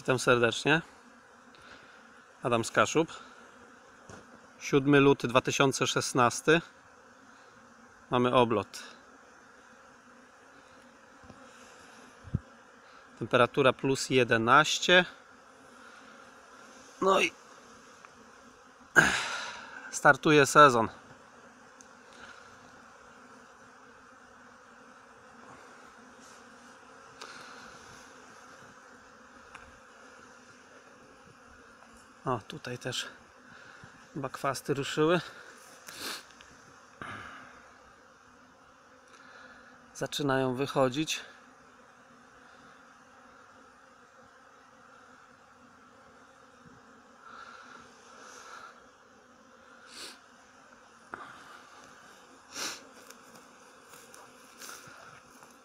Witam serdecznie. Adam Skaszub. 7 luty 2016. Mamy oblot. Temperatura plus 11. No i startuje sezon. O, tutaj też bakwasty ruszyły. Zaczynają wychodzić.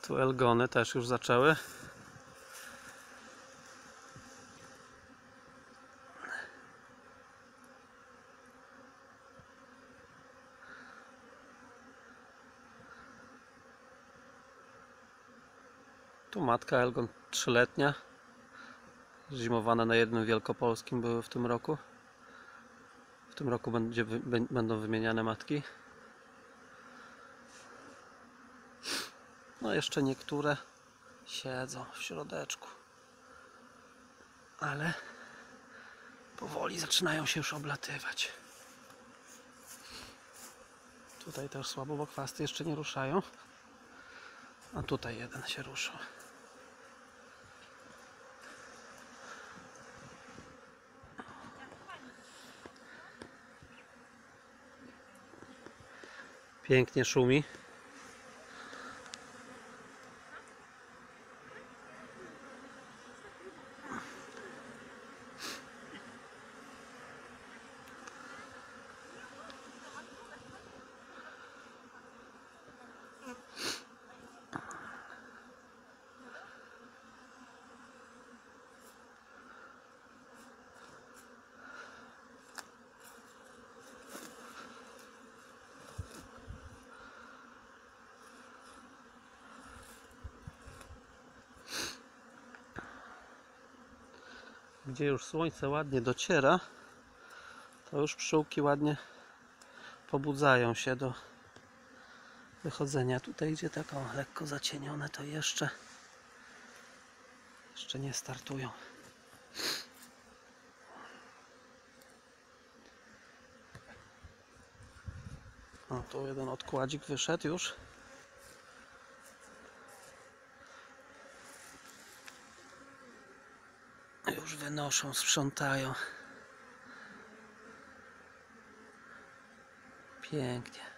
Tu elgony też już zaczęły. Tu matka Elgon trzyletnia. Zimowane na jednym wielkopolskim były w tym roku. W tym roku będzie, będą wymieniane matki. No jeszcze niektóre siedzą w środeczku. Ale powoli zaczynają się już oblatywać. Tutaj też słabo, bo kwasty jeszcze nie ruszają. A tutaj jeden się ruszył. Pięknie szumi. Gdzie już słońce ładnie dociera, to już pszczółki ładnie pobudzają się do wychodzenia. Tutaj gdzie taką lekko zacienione, to jeszcze jeszcze nie startują. O, tu jeden odkładzik wyszedł już. Już wynoszą, sprzątają. Pięknie.